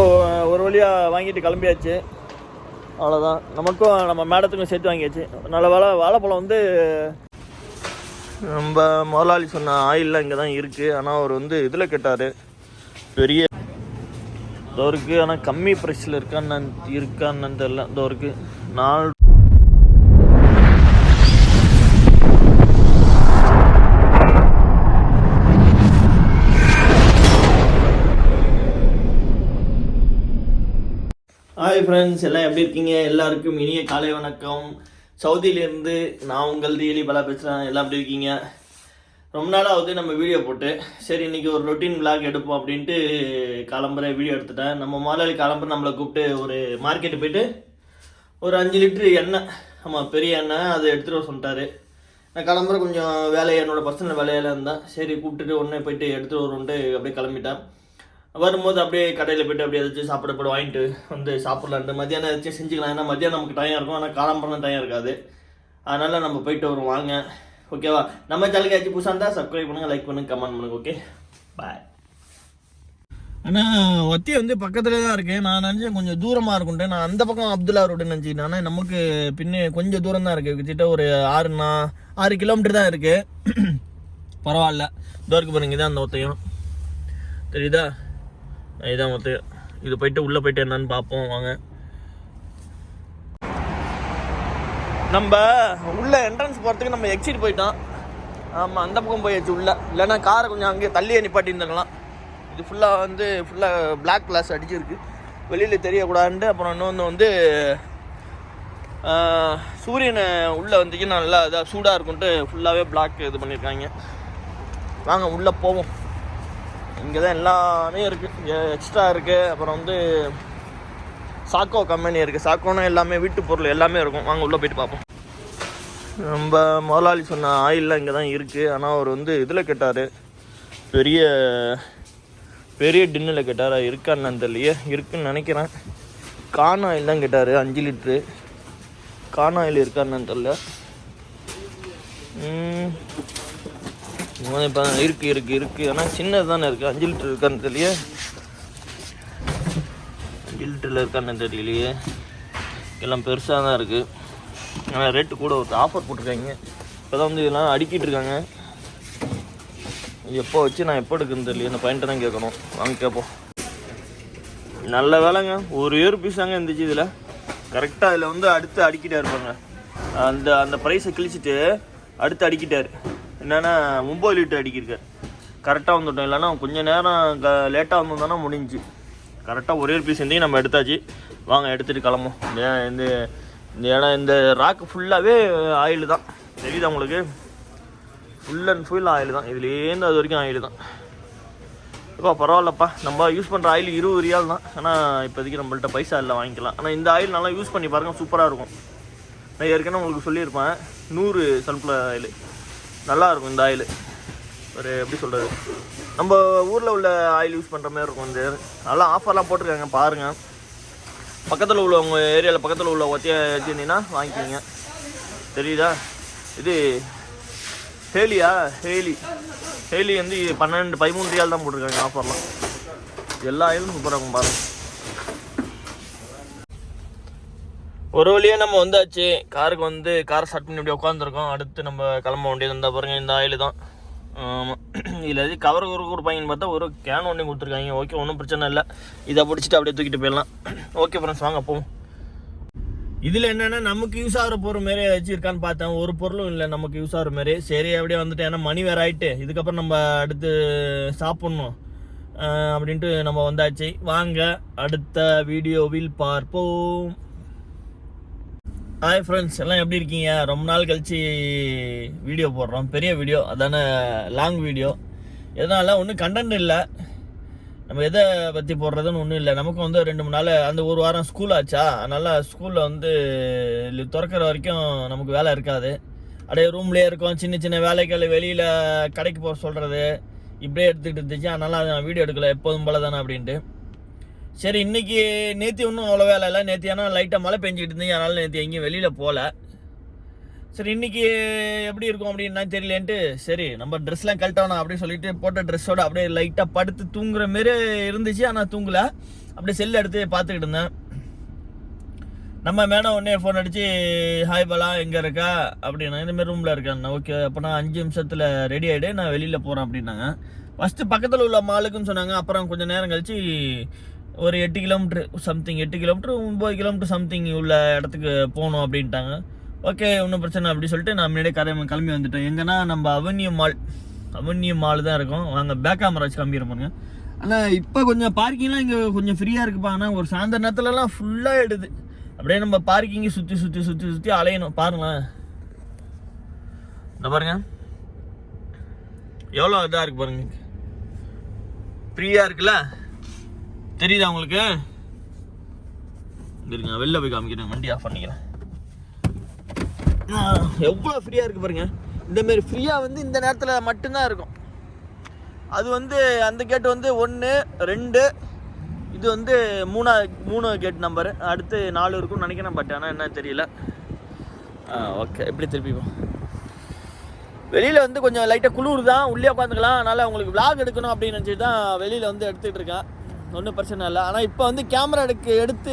நம்ம ஒரு வழியாக வாங்கிட்டு கிளம்பியாச்சு. அவ்வளோதான் நமக்கும் நம்ம மேடத்துக்கும் சேர்த்து வாங்கியாச்சு. நல்ல வேலை வாழைப்பழம் வந்து நம்ம முதலாளி சொன்ன ஆயிலெலாம் இங்கே தான் இருக்குது ஆனால் அவர் வந்து இதில் கேட்டார். பெரிய இதோ இருக்குது ஆனால் கம்மி ப்ரைஸில் இருக்கான்னு இருக்கான்னு தெரில இதோ இருக்குது நாலு ஹாய் ஃப்ரெண்ட்ஸ் எல்லாம் எப்படி இருக்கீங்க? எல்லாருக்கும் இனிய காலை வணக்கம். சவுதியிலேருந்து நான் உங்கள் தியலி பலா பேசுகிறேன் எல்லாம் எப்படி இருக்கீங்க? ரொம்ப நாளாவது நம்ம வீடியோ போட்டு சரி இன்னைக்கு ஒரு ரொட்டீன் விளாக் எடுப்போம் அப்படின்ட்டு கிளம்புற வீடியோ எடுத்துட்டேன். நம்ம முதலாளி கிளம்புற நம்மளை கூப்பிட்டு ஒரு மார்க்கெட்டு போயிட்டு ஒரு அஞ்சு லிட்டரு எண்ணெய் ஆமாம் பெரிய எண்ணெய் அதை எடுத்துகிட்டு வர சொல்லிட்டாரு. நான் கிளம்புற கொஞ்சம் வேலை என்னோட பர்சனல் வேலையெல்லாம் இருந்தேன். சரி கூப்பிட்டுட்டு உடனே போயிட்டு எடுத்துகிட்டு வருவோன்ட்டு அப்படியே கிளம்பிட்டேன். வரும்போது அப்படியே கடையில் போயிட்டு அப்படியே ஏதாச்சும் சாப்பிட போட வாங்கிட்டு வந்து சாப்பிட்லான்ட்டு மத்தியானம் ஏதாச்சும் செஞ்சுக்கலாம். ஏன்னா மத்தியானம் நமக்கு டைம் இருக்கும். ஆனால் காலம்பரம் டைம் இருக்காது. அதனால் நம்ம போயிட்டு வருவோம். வாங்க. ஓகேவா நம்ம சேனலுக்கு ஏதாச்சும் புதுசாக இருந்தால் சப்ஸ்கிரைப் பண்ணுங்கள் லைக் பண்ணுங்கள் கமெண்ட் பண்ணுங்கள் ஓகே பாய் ஆனால் ஒத்தி வந்து பக்கத்தில் தான் இருக்கேன். நான் நினச்சேன் கொஞ்சம் தூரமாக இருக்குன்ட்டு நான் அந்த பக்கம் அப்துல்லா ரோடு நினச்சிக்கிட்டேன் ஆனால் நமக்கு பின்னே கொஞ்சம் தூரம் தான் இருக்குது கிட்ட ஒரு ஆறுண்ணா ஆறு கிலோமீட்டர் தான் இருக்குது பரவாயில்ல. தூரக்கு பாருங்க இதான் அந்த ஒத்தையும். தெரியுதா? இதுதான் வந்து இது போயிட்டு உள்ளே போயிட்டு என்னன்னு பார்ப்போம் வாங்க. நம்ம உள்ளே என்ட்ரன்ஸ் போகிறதுக்கு நம்ம எக்ஸிட் போயிட்டோம். ஆமாம் அந்த பக்கம் போயாச்சு உள்ள. இல்லைன்னா காரை கொஞ்சம் அங்கேயே தள்ளியே நிப்பாட்டி இருந்துடலாம் இது ஃபுல்லாக வந்து ஃபுல்லாக பிளாக் கிளாஸ் அடிச்சிருக்கு. வெளியில் தெரியக்கூடாதுன்ட்டு அப்புறம் இன்னொன்று வந்து சூரியனை உள்ளே வந்துச்சுன்னா நல்லா இதாக சூடாக இருக்குன்ட்டு ஃபுல்லாகவே பிளாக் இது பண்ணியிருக்காங்க. வாங்க உள்ளே போவோம். இங்கே தான் எல்லாமே இருக்குது இங்கே எக்ஸ்ட்ரா இருக்குது அப்புறம் வந்து சாக்கோ கம்பெனி இருக்குது சாக்கோனா எல்லாமே வீட்டு பொருள் எல்லாமே இருக்கும். வாங்க உள்ளே போயிட்டு பார்ப்போம். நம்ம முதலாளி சொன்ன ஆயிலெலாம் இங்கே தான் இருக்குது ஆனால் அவர் வந்து இதில் கேட்டார். பெரிய பெரிய டின்னில் கேட்டார் இருக்கான்னு தெரியலையே. இருக்குன்னு நினைக்கிறேன். கான் ஆயில் தான் கேட்டார். அஞ்சு லிட்ரு கான் ஆயில் இருக்கான்னு தெரில இப்போ இருக்கு இருக்கு இருக்கு. ஆனால் சின்னது தானே இருக்குது அஞ்சு லிட்டர் இருக்கான்னு தெரியலையே. அஞ்சு லிட்டரில் இருக்கான்னு தெரியலையே. எல்லாம் பெருசாக தான் இருக்குது ஆனால் ரேட்டு கூட ஒரு ஆஃபர் போட்டிருக்காங்க. இப்போ தான் வந்து இதெல்லாம் அடிக்கிட்டு இருக்காங்க. எப்போ வச்சு நான் எப்போ எடுக்குன்னு தெரியல இந்த பையன்ட்ட தான் கேட்கணும். வாங்க கேட்போம். நல்ல வேலைங்க. ஒரு இயர் பீஸ் தாங்க இருந்துச்சு இதில். கரெக்டாக இதில் வந்து அடுத்து அடிக்கிட்டே இருப்பாங்க. அந்த அந்த ப்ரைஸை கிழிச்சிட்டு அடுத்து அடிக்கிட்டார். என்னென்னா ஒம்பது லிட்டர் அடிக்கிருக்கார் கரெக்டாக வந்துட்டோம். இல்லைன்னா கொஞ்சம் நேரம் க லேட்டாக வந்திருந்தோன்னா முடிஞ்சு. கரெக்டாக ஒரே ஒரு பீஸ் இருந்தையும் நம்ம எடுத்தாச்சு. வாங்க எடுத்துகிட்டு கிளம்பும் இந்த இந்த இந்த இடம் இந்த ராக்கு ஃபுல்லாகவே ஆயில் தான். தெரியுதா உங்களுக்கு? ஃபுல் அண்ட் ஃபுல் ஆயில் தான். இதுலேருந்து அது வரைக்கும் ஆயில் தான். இப்போ பரவாயில்லப்பா. நம்ம யூஸ் பண்ணுற ஆயில் இருபது ரியால் தான். ஆனால் இப்போதைக்கு நம்மள்ட்ட பைசா இல்லை வாங்கிக்கலாம். ஆனால் இந்த ஆயில் நல்லா யூஸ் பண்ணி பாருங்கள் சூப்பராக இருக்கும். நான் ஏற்கனவே உங்களுக்கு சொல்லியிருப்பேன். நூறு சன்ஃப்ளவர் ஆயில் நல்லா இருக்கும் இந்த ஆயில். ஒரு எப்படி சொல்கிறது நம்ம ஊரில் உள்ள ஆயில் யூஸ் பண்ணுற மாதிரி இருக்கும் இந்த நல்லா ஆஃபர்லாம் போட்டிருக்காங்க பாருங்கள் பக்கத்தில் உள்ள உங்கள் ஏரியாவில் பக்கத்தில் உள்ள ஒத்தையை வச்சுருந்தீங்கன்னா வாங்கிக்கிங்க. தெரியுதா? இது ஹேலியா? ஹேலி. ஹேலி வந்து பன்னெண்டு பதிமூணு ரியால் தான் போட்டிருக்காங்க ஆஃபர்லாம். எல்லா ஆயிலும் சூப்பராக இருக்கும் பாருங்கள் ஒரு வழியாக நம்ம வந்தாச்சு. காருக்கு வந்து காரை ஸ்டார்ட் பண்ணி இப்படி உட்காந்துருக்கோம் அடுத்து நம்ம கிளம்ப வேண்டியது இருந்தால் பாருங்க இந்த ஆயில் தான். ஆமாம் இதில் எது கவர் ஒரு கொடுப்பாங்கன்னு பார்த்தா ஒரு கேன் ஒன்று கொடுத்துருக்காங்க. ஓகே ஒன்றும் பிரச்சனை இல்லை. இதை பிடிச்சிட்டு அப்படியே தூக்கிட்டு போயிடலாம். ஓகே ஃப்ரெண்ட்ஸ் வாங்க போவோம். இதில் என்னென்னா நமக்கு யூஸ் ஆகிற பொருள் மாரி ஏதாச்சும் இருக்கான்னு பார்த்தேன். ஒரு பொருளும் இல்லை நமக்கு யூஸ் ஆகிற மாரி சரி அப்படியே வந்துட்டு ஏன்னா மணி வேறு ஆயிட்டு. இதுக்கப்புறம் நம்ம அடுத்து சாப்பிட்ணும். அப்படின்ட்டு நம்ம வந்தாச்சு. வாங்க அடுத்த வீடியோவில் பார்ப்போம். ஹாய் ஃப்ரெண்ட்ஸ் எல்லாம் எப்படி இருக்கீங்க? ரொம்ப நாள் கழிச்சு வீடியோ போடுறோம். பெரிய வீடியோ அதானே லாங் வீடியோ எதனால? ஒன்றும் கண்டென்ட் இல்லை. நம்ம எதை பற்றி போடுறதுன்னு ஒன்றும் இல்லை. நமக்கும் வந்து ரெண்டு மூணு நாள் அந்த ஒரு வாரம் ஸ்கூல் ஆச்சா? அதனால் ஸ்கூலில் வந்து திறக்கிற வரைக்கும் நமக்கு வேலை இருக்காது. அப்படியே ரூம்லேயே இருக்கும். சின்ன சின்ன வேலைகள் வெளியில் கடைக்கு போக சொல்கிறது இப்படியே எடுத்துக்கிட்டு இருந்துச்சு. அதனால் அதை நான் வீடியோ எடுக்கல. எப்போதும் போல தானே அப்படின்ட்டு. சரி இன்னைக்கு நேத்தி ஒன்றும் அவ்வளோ வேலை இல்லை. நேத்தி ஆனால் லைட்டாக மழை பெஞ்சிக்கிட்டு இருந்தீங்க அதனால் நேத்தி எங்கேயும் வெளியில் போகல சரி இன்னைக்கு எப்படி இருக்கும் அப்படின்னா தெரியலேன்ட்டு சரி நம்ம ட்ரெஸ்லாம் கழட்டணும் அப்படின்னு சொல்லிட்டு போட்ட ட்ரெஸ்ஸோட அப்படியே லைட்டாக படுத்து தூங்குற மாரி இருந்துச்சு. ஆனால் தூங்கல. அப்படியே செல் எடுத்து பார்த்துக்கிட்டு இருந்தேன். நம்ம மேடம் உடனே ஃபோன் அடித்து ஹாய் பாலா எங்கே இருக்கா? அப்படின்னா இந்தமாரி ரூமில் இருக்கேன் ஓகே அப்போ நான் அஞ்சு நிமிஷத்தில் ரெடி ஆகிடு நான் வெளியில் போகிறேன் அப்படின்னாங்க. ஃபஸ்ட்டு பக்கத்தில் உள்ள மாலுக்குன்னு சொன்னாங்க. அப்புறம் கொஞ்சம் நேரம் கழித்து ஒரு எட்டு கிலோமீட்ரு சம்திங் எட்டு கிலோமீட்ரு ஒம்பது கிலோமீட்டர் சம்திங் உள்ள இடத்துக்கு போகணும் அப்படின்ட்டாங்க. ஓகே ஒன்றும் பிரச்சனை அப்படி சொல்லிட்டு நான் முன்னாடியே கரை கிளம்பி வந்துட்டேன். எங்கன்னா நம்ம அவன்யூ மால் அவன்யூ மால் தான் இருக்கும். வாங்க பேக் கேமரா வச்சு காமிக்கிறேன் ஆனால் இப்போ கொஞ்சம் பார்க்கிங்லாம் இங்கே கொஞ்சம் ஃப்ரீயாக இருக்குப்பா. ஆனால் ஒரு சாயந்தர நேரத்துலலாம் ஃபுல்லாக எடுது அப்படியே நம்ம பார்க்கிங்கை சுற்றி சுற்றி சுற்றி சுற்றி அலையணும். பாருங்களேன். இந்த பாருங்க. எவ்வளோ இதாக இருக்கு பாருங்க. ஃப்ரீயாக இருக்குல்ல? தெரியுதா உங்களுக்கு? இருங்க வெளில போய் காமிக்கிறேன். வண்டி ஆஃப் பண்ணிக்கிறேன். எவ்வளோ ஃப்ரீயாக இருக்கு பாருங்க. இந்த மாதிரி ஃப்ரீயாக வந்து இந்த நேரத்தில் மட்டும்தான் இருக்கும். அது வந்து அந்த கேட் வந்து ஒன்று ரெண்டு இது வந்து மூணா மூணு கேட் நம்பர் அடுத்து நாலு இருக்கும்னு நினைக்கிறேன் பட் ஆனால் என்ன தெரியல. ஓகே எப்படி திருப்பிப்போம் வெளியில் வந்து கொஞ்சம் லைட்டாக குளிர் தான் உள்ளே உட்காந்துக்கலாம். அதனால் உங்களுக்கு விளாக் எடுக்கணும் அப்படின்னு நினச்சிட்டு தான் வெளியில் வந்து எடுத்துகிட்டு இருக்கேன். ஒன்றும் பிரச்சனை இல்லை. ஆனால் இப்போ வந்து கேமரா எடுக்க எடுத்து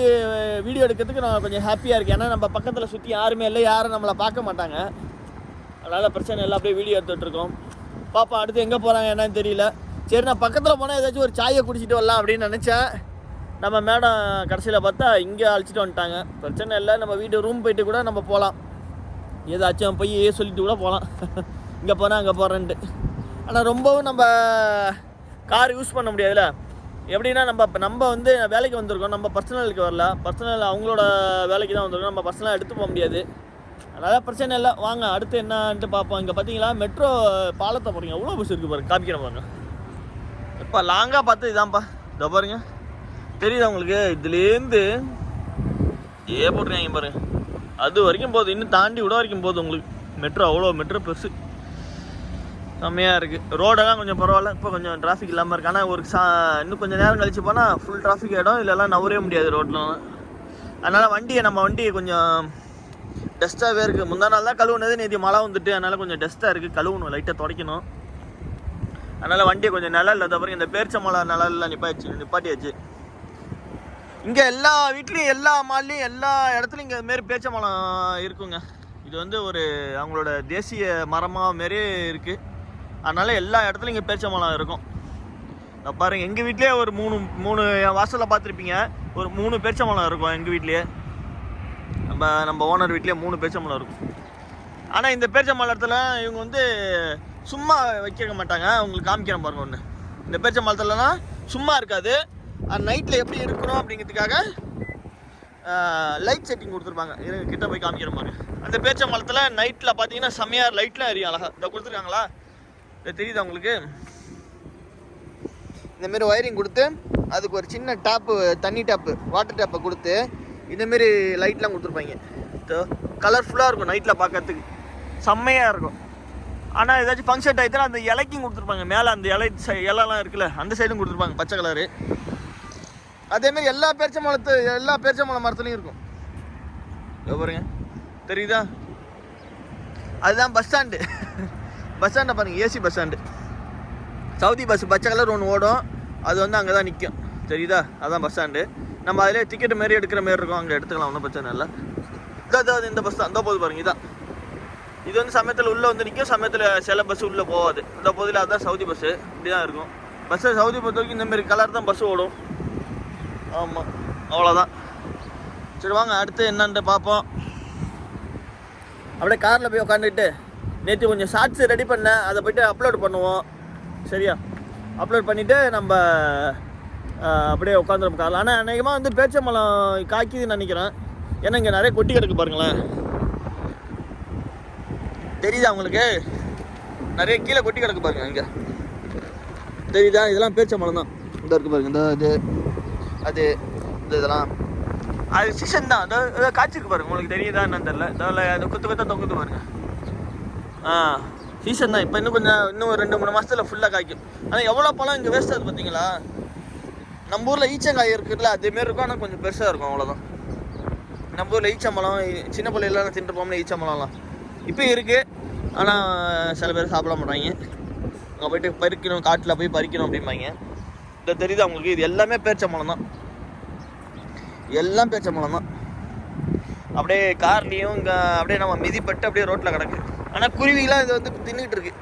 வீடியோ எடுக்கிறதுக்கு நான் கொஞ்சம் ஹாப்பியாக இருக்கேன். ஏன்னா நம்ம பக்கத்தில் சுற்றி யாருமே இல்லை யாரும் நம்மளை பார்க்க மாட்டாங்க. அதனால் பிரச்சனை இல்லை. அப்படியே வீடியோ எடுத்துகிட்ருக்கோம் பாப்பா அடுத்து எங்கே போகிறாங்க என்னன்னு தெரியல. சரி நான் பக்கத்தில் போனால் ஏதாச்சும் ஒரு சாயை குடிச்சிட்டு வரலாம் அப்படின்னு நினச்சேன். நம்ம மேடம் கடைசியில் பார்த்தா இங்கே அழைச்சிட்டு வந்துட்டாங்க. பிரச்சனை இல்லை. நம்ம வீட்டு ரூம் போயிட்டு கூட நம்ம போகலாம் ஏதாச்சும் போய் சொல்லிட்டு கூட போகலாம் இங்கே போனால் அங்கே போகிறேன்ட்டு ஆனால் ரொம்பவும் நம்ம கார் யூஸ் பண்ண முடியாதுல்ல. எப்படின்னா நம்ம நம்ம வந்து வேலைக்கு வந்திருக்கோம். நம்ம பர்சனலுக்கு வரல. பர்சனல் அவங்களோட வேலைக்கு தான் வந்திருக்கோம். நம்ம பர்சனலாக எடுத்து போக முடியாது. அதனால் பிரச்சனை இல்லை. வாங்க அடுத்து என்னன்ட்டு பார்ப்போம். இங்கே பார்த்தீங்களா மெட்ரோ பாலத்தை போகிறீங்க எவ்வளோ பஸ் இருக்குது பாருங்க. காமிக்கிறேன் பாருங்க. இப்போ லாங்காக பார்த்து இதான்ப்பா. இதோ பாருங்க. தெரியுதா உங்களுக்கு? இதுலேருந்து ஏ போட்டுருக்காங்க பாருங்க. அது வரைக்கும் போது இன்னும் தாண்டி விட வரைக்கும் போகுது உங்களுக்கு. மெட்ரோ அவ்வளோ மெட்ரோ பெருசு செம்மையாக இருக்குது ரோடெல்லாம் கொஞ்சம் பரவாயில்ல. இப்போ கொஞ்சம் டிராஃபிக் இல்லாமல் இருக்குது ஆனால் ஒரு சா இன்னும் கொஞ்சம் நேரம் கழிச்சு போனால் ஃபுல் டிராஃபிக் ஆகிடும் இல்லைலாம் நவரவே முடியாது ரோட்லாம் அதனால் வண்டியை நம்ம வண்டியை கொஞ்சம் டஸ்ட்டாகவே இருக்குது முந்தா நாள் தான் கழுவுனது. நேற்று மழை வந்துட்டு அதனால் கொஞ்சம் டஸ்ட்டாக இருக்குது கழுவணும் லைட்டாக துடைக்கணும். அதனால் வண்டியை கொஞ்சம் நிழல் இல்லாத பாருங்க இந்த பேரிச்ச மலை நிழல்லாம் நிப்பாச்சு நிப்பாட்டியாச்சு. இங்கே எல்லா வீட்லேயும் எல்லா மால்லையும் எல்லா இடத்துலையும் இங்கே மாரி பேச்சை மரம் இருக்குங்க. இது வந்து ஒரு அவங்களோட தேசிய மரமாக மாரி இருக்குது அதனால எல்லா இடத்துலையும் இங்கே பேரிச்ச மரம் இருக்கும். பாருங்கள் பாருங்க எங்கள் வீட்லேயே ஒரு மூணு மூணு என் வாசலில் பார்த்துருப்பீங்க. ஒரு மூணு பேரிச்ச மலம் இருக்கும் எங்கள் வீட்லேயே. நம்ம நம்ம ஓனர் வீட்லேயே மூணு பேரிச்ச மலம் இருக்கும். ஆனால் இந்த பேரிச்ச மலத்தில் இவங்க வந்து சும்மா வைக்க மாட்டாங்க. உங்களுக்கு காமிக்கிறேன் பாருங்க ஒன்று இந்த பேரிச்ச மலத்துலலாம் சும்மா இருக்காது. நைட்டில் எப்படி இருக்கணும் அப்படிங்கிறதுக்காக லைட் செட்டிங் கொடுத்துருப்பாங்க. இருங்க கிட்ட போய் காமிக்கிற மாதிரி அந்த பேச்ச மலத்தில் நைட்டில் பார்த்தீங்கன்னா செம்மையாக லைட்லாம் எரியும் அழகா. இதை கொடுத்துருக்காங்களா? தெரியுதா உங்களுக்கு? இந்தமாரி ஒயரிங் கொடுத்து அதுக்கு ஒரு சின்ன டேப்பு தண்ணி டேப்பு வாட்டர் டேப்பை கொடுத்து இந்தமாரி லைட்லாம் கொடுத்துருப்பாங்க. கலர்ஃபுல்லாக இருக்கும் நைட்டில் பார்க்கறதுக்கு செம்மையாக இருக்கும். ஆனால் ஏதாச்சும் ஃபங்க்ஷன் டயத்தில் அந்த இலைக்கும் கொடுத்துருப்பாங்க. மேலே அந்த இலை சை- இலைலாம் இருக்குல்ல அந்த சைடும் கொடுத்துருப்பாங்க பச்சை கலரு அதேமாரி எல்லா பேரிச்ச மலத்து எல்லா பேரிச்ச மலை மரத்துலையும் இருக்கும். பாருங்க. தெரியுதா? அதுதான் பஸ் ஸ்டாண்டு பஸ் ஸ்டாண்டை பாருங்கள் AC bus stand. Saudi bus பச்சை கலர் ஒன்று ஓடும். அது வந்து அங்கே தான் நிற்கும் சரிதா அதான் பஸ் ஸ்டாண்டு. நம்ம அதிலே டிக்கெட் மாரி எடுக்கிற மாரி இருக்கும். அங்கே எடுத்துக்கலாம் ஒன்றும் பிரச்சனை இல்லை. இதோ இந்த பஸ் தான் இந்த போது பாருங்கள் இதான் இது வந்து சமயத்தில் உள்ளே வந்து நிற்கும் சமயத்தில் சில பஸ் உள்ளே போகாது. இந்த பகுதியில் அதுதான் சவுதி பஸ்ஸு இப்படி தான் இருக்கும். பஸ்ஸு சவுதி பொறுத்த வரைக்கும் இந்தமாரி கலர் தான் பஸ் ஓடும். ஆமாம் அவ்வளோதான் சரி வாங்க அடுத்து என்னன்ட்டு பார்ப்போம். அப்படியே காரில் போய் உட்காந்துட்டு நேற்று கொஞ்சம் ஷார்ட்ஸ் ரெடி பண்ணேன் அதை போயிட்டு அப்லோட் பண்ணுவோம். சரியா? அப்லோட் பண்ணிவிட்டு நம்ம அப்படியே உட்காந்துரும் காரில். ஆனால் அநேகமாக வந்து பேச்சம்பழம் காய்க்குதுன்னு நினைக்கிறேன். ஏன்னா இங்கே நிறைய கொட்டி கிடக்கு பாருங்களேன். தெரியுதா உங்களுக்கு? நிறைய கீழே கொட்டி கிடக்கு பாருங்க இங்கே. தெரியுதா? இதெல்லாம் பேச்சம்பழம் தான். இந்த இருக்கு பாருங்க. இந்த இது. அது. இந்த இதெல்லாம். அது சீசன் தான். அதாவது காய்ச்சிருக்கு பாருங்க. உங்களுக்கு தெரியுதா என்னன்னு தெரியல அதில் அது குத்து குத்த தொங்குது பாருங்க. ஆ சீசன் தான். இப்போ இன்னும் கொஞ்சம் இன்னும் ஒரு ரெண்டு மூணு மாதத்தில் ஃபுல்லாக காய்க்கும். ஆனால் எவ்வளோ பழம் இங்கே வேஸ்ட் ஆகுது பார்த்தீங்களா நம்ம ஊரில் ஈச்சங்காய் இருக்குதுல்ல அதேமாரி இருக்கும். ஆனால் கொஞ்சம் பெருசாக இருக்கும் அவ்வளோதான் நம்ம ஊரில் ஈச்சம்பழம் சின்ன பிள்ளைலாம் தின்ட்டு போகணும் ஈச்சம்பழம்லாம். இப்போ இருக்குது ஆனால் சில பேர் சாப்பிட மாட்டாங்க. அங்கே போயிட்டு பறிக்கணும் காட்டில் போய் பறிக்கணும் அப்படிம்பாங்க. இந்த தெரியுது அவங்களுக்கு இது எல்லாமே பேரிச்சம்பழம் தான். எல்லாம் பேச்சம்பழம் தான். அப்படியே கார்லேயும் இங்கே அப்படியே நம்ம மிதிப்பட்டு அப்படியே ரோட்டில் கிடக்கு. ஆனால் குருவிலாம் இது வந்து தின்னுட்டு இருக்கு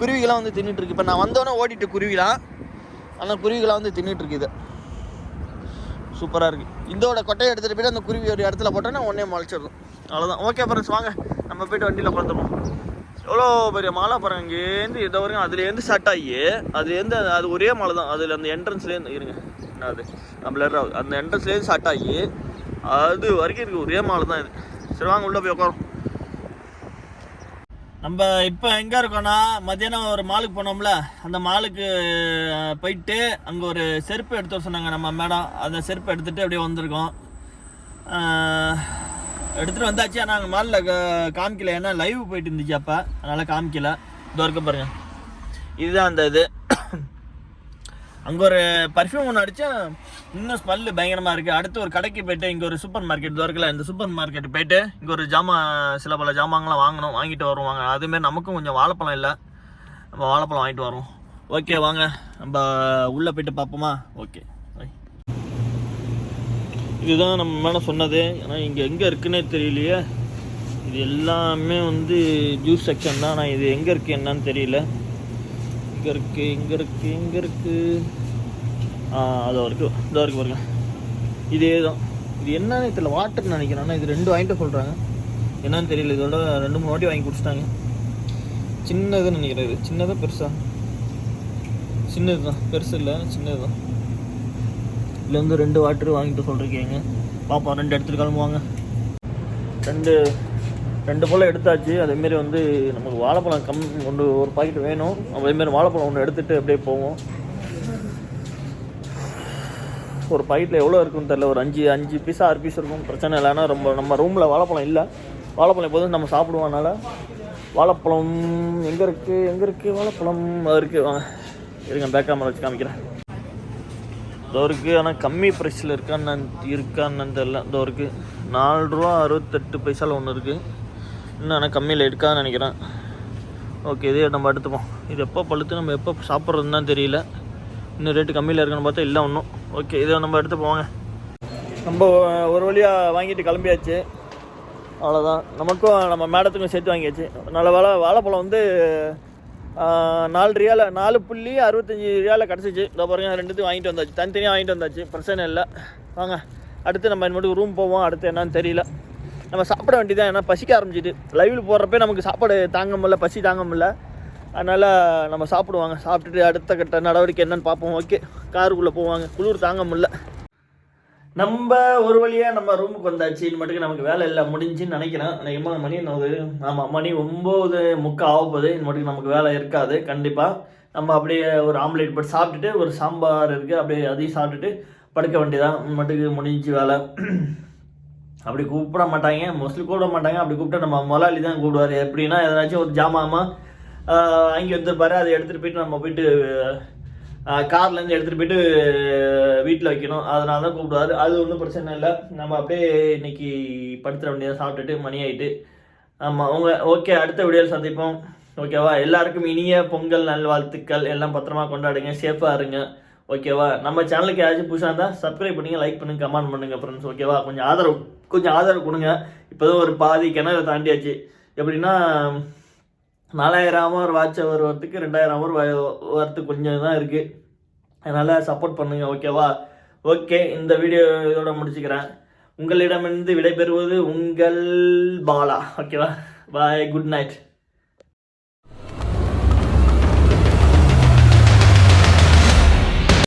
குருவிகளாம் வந்து தின்னுட்டு இருக்கு இப்போ நான் வந்தோடனே ஓடிட்டு குருவிலாம் ஆனால் குருவிகளாம் வந்து தின்னுட்டு இருக்கு இது. சூப்பராக இருக்குது இதோட கொட்டையை எடுத்துகிட்டு போயிட்டு அந்த குருவி ஒரு இடத்துல போட்டோன்னா உடனே முளைச்சிடும் அவ்வளோதான் ஓகே ஃப்ரெண்ட்ஸ் வாங்க. நம்ம போயிட்டு வண்டியில் பார்த்துருவோம் எவ்வளோ பெரிய மாலை பாருங்க. இங்கேருந்து இது வரைக்கும் அதுலேருந்து ஸ்டார்ட் ஆகி அதுலேருந்து அது- ஒரே மலை தான். அதில் அந்த என்ட்ரன்ஸ்லேருந்து இருங்க. என்ன அது பிளர் ஆகுது. அந்த என்ட்ரன்ஸ்லேருந்து ஸ்டார்ட் ஆகி அது வரைக்கும் இருக்குது ஒரே மாலை தான் இது. சரி வாங்க உள்ளே போய் உட்காரோம் நம்ம இப்போ எங்கே இருக்கோன்னா மத்தியானம் ஒரு மாலுக்கு போனோம்ல அந்த மாலுக்கு போயிட்டு அங்கே ஒரு செருப்பு எடுத்து வர சொன்னாங்க நம்ம மேடம். அந்த செருப்பு எடுத்துகிட்டு அப்படியே வந்திருக்கோம். எடுத்துகிட்டு வந்தாச்சு. ஆனால் அங்கே மாலில் காமிக்கல. ஏன்னா லைவ் போயிட்டு இருந்துச்சு அப்போ. அதனால் காமிக்கல. இதோ இருக்க பாருங்க. இதுதான் அந்த இது. அங்கே ஒரு பர்ஃப்யூம் ஒன்று அடித்தா இன்னும் ஸ்மெல்லு பயங்கரமாக இருக்குது அடுத்து ஒரு கடைக்கு போயிட்டு இங்கே ஒரு சூப்பர் மார்க்கெட் இதோ இந்த சூப்பர் மார்க்கெட் போயிட்டு இங்கே ஒரு ஜாமான் சில பல ஜாமான்லாம் வாங்கணும் வாங்கிட்டு வருவாங்க அதுமாரி நமக்கும் கொஞ்சம் வாழைப்பழம் இல்லை. நம்ம வாழைப்பழம் வாங்கிட்டு வருவோம். ஓகே வாங்க. நம்ம உள்ளே போயிட்டு பார்ப்போமா? ஓகே இதுதான் நம்ம மேலே சொன்னது. ஆனால் இங்கே எங்கே இருக்குன்னே தெரியலையே. இது எல்லாமே வந்து ஜூஸ் செக்ஷன் தான். ஆனால் இது எங்கே இருக்குது என்னன்னு தெரியல. இங்கே இருக்குது இங்கே இருக்குது இங்கே இருக்குது அதோ இருக்குது இதோ இருக்கு பாருங்க. இதே தான் இது என்னன்னு தெரியல வாட்டர் நினைக்கிறேன். ஆனால் இது ரெண்டு வாங்கிட்டு சொல்கிறாங்க என்னன்னு தெரியல இதோட ரெண்டு மூணு வாட்டி வாங்கி குடிச்சிட்டாங்க. சின்னதுன்னு நினைக்கிறேன் இது. சின்னதாக பெருசா? சின்னது தான் பெருசு இல்லை சின்னது தான் இதுலேருந்து ரெண்டு வாட்டர் வாங்கிட்டு சொல்கிறீங்க பாப்பா ரெண்டு எடுத்துகிட்டு கிளம்புவாங்க. ரெண்டு ரெண்டு பழம் எடுத்தாச்சு. அதேமாரி வந்து நமக்கு வாழைப்பழம் கம் ஒன்று ஒரு பாக்கெட் வேணும். அதேமாரி வாழைப்பழம் ஒன்று எடுத்துகிட்டு அப்படியே போவோம். ஒரு பாக்கெட்டில் எவ்வளோ இருக்குன்னு தெரில ஒரு அஞ்சு அஞ்சு பீஸ் ஆறு பீஸ் இருக்கும். பிரச்சனை இல்லைன்னா ரொம்ப நம்ம ரூமில் வாழைப்பழம் இல்லை. வாழைப்பழம் எப்போதும் நம்ம சாப்பிடுவோம் வாழைப்பழம் எங்கே இருக்குது எங்கே இருக்குது வாழைப்பழம்? அது இருக்குது வாங்க இருங்க பேக் கேமரா வச்சு காமிக்கிறேன். இதோ இருக்குது ஆனால் கம்மி ப்ரைஸில் இருக்கான்னு இருக்கான்னு தெரில இதோ இருக்குது நாலு ரூபா அறுபத்தெட்டு பைசாவில் ஒன்று இருக்குது இன்னும் ஆனால் கம்மியில் எடுக்காதுன்னு நினைக்கிறேன். ஓகே இதே நம்ம எடுத்துப்போம் இது எப்போ பழுத்து நம்ம எப்போ சாப்பிட்றதுன்னு தான் தெரியல. இன்னும் ரேட்டு கம்மியில் இருக்குன்னு பார்த்தா இல்லை ஒன்றும் ஓகே இதை நம்ம எடுத்து போவாங்க நம்ம ஒரு வழியாக வாங்கிட்டு கிளம்பியாச்சு. அவ்வளோதான் நமக்கும் நம்ம மேடத்துக்கும் சேர்த்து வாங்கியாச்சு. நல்ல வேலை வாழைப்பழம் வந்து நாலு ரியால நாலு புள்ளி அறுபத்தஞ்சி ரியால கிடச்சிச்சு. இதோ பாருங்க ரெண்டுத்தையும் வாங்கிட்டு வந்தாச்சு. தனித்தனியாக வாங்கிட்டு வந்தாச்சு. பிரச்சனை இல்லை. வாங்க அடுத்து நம்ம இனிமேட்டு ரூம் போவோம். அடுத்து என்னன்னு தெரியல. நம்ம சாப்பிட வேண்டியதான் ஏன்னா பசிக்க ஆரம்பிச்சிட்டு லைவில் போடுறப்ப நமக்கு சாப்பாடு தாங்க முடில பசி தாங்க முடில அதனால் நம்ம சாப்பிடுவாங்க. சாப்பிட்டுட்டு அடுத்த கட்ட நடவடிக்கை என்னன்னு பார்ப்போம். ஓகே காருக்குள்ளே போவாங்க. குளிர் தாங்க முடில நம்ம ஒரு வழியாக நம்ம ரூமுக்கு வந்தாச்சு. மட்டுக்கு நமக்கு வேலை இல்லை. முடிஞ்சுன்னு நினைக்கிறேன். அநேகமாக மணி என்னது? ஆமாம் மணி ஒம்பது முக்கால் ஆக போகுது. இனிமேட்டுக்கு நமக்கு வேலை இருக்காது. கண்டிப்பாக நம்ம அப்படியே ஒரு ஆம்லேட் போட்டு சாப்பிட்டுட்டு ஒரு சாம்பார் இருக்குது அப்படியே அதையும் சாப்பிட்டுட்டு படுக்க வேண்டியதான் இனிமேட்டுக்கு முடிஞ்சு வேலை. அப்படி கூப்பிட மாட்டாங்க. மோஸ்ட்லி கூப்பிட மாட்டாங்க. அப்படி கூப்பிட்டா நம்ம முதலாளி தான் கூப்பிடுவார். எப்படின்னா எதனாச்சும் ஒரு ஜாமாமா வாங்கி வந்துருப்பாரு. அதை எடுத்துகிட்டு போயிட்டு நம்ம போயிட்டு கார்லேருந்து எடுத்துகிட்டு போயிட்டு வீட்டில் வைக்கணும். அதனால தான் கூப்பிடுவாரு. அது ஒன்றும் பிரச்சனை இல்லை. நம்ம அப்படியே இன்னைக்கு படுத்துட வேண்டியதை சாப்பிட்டுட்டு மணி ஆகிட்டு ஆமாம் அவங்க ஓகே அடுத்த வீடியோவில் சந்திப்போம். ஓகேவா எல்லாருக்கும் இனிய பொங்கல் நல்வாழ்த்துக்கள். எல்லாம் பத்திரமா கொண்டாடுங்க. சேஃபாக இருங்க. ஓகேவா? நம்ம சேனலுக்கு யாராச்சும் புதுசாக இருந்தால் சப்ஸ்கிரைப் பண்ணுங்கள் லைக் பண்ணுங்க கமெண்ட் பண்ணுங்கள் ஃப்ரெண்ட்ஸ் ஓகேவா? கொஞ்சம் ஆதரவு கொஞ்சம் ஆதரவு கொடுங்க. இப்போதான் ஒரு பாதி கிணறு தாண்டியாச்சு. எப்படின்னா நாலாயிரம் ஒரு வாட்ச் ஒரு வரத்துக்கு ரெண்டாயிரம் ஒரு வரத்துக்கு கொஞ்சம் தான் இருக்குது அதனால் சப்போர்ட் பண்ணுங்கள் ஓகேவா? ஓகே இந்த வீடியோ இதோட முடிச்சுக்கிறேன். உங்களிடமிருந்து விடைபெறுவது உங்கள் பாலா ஓகேவா? Bye good night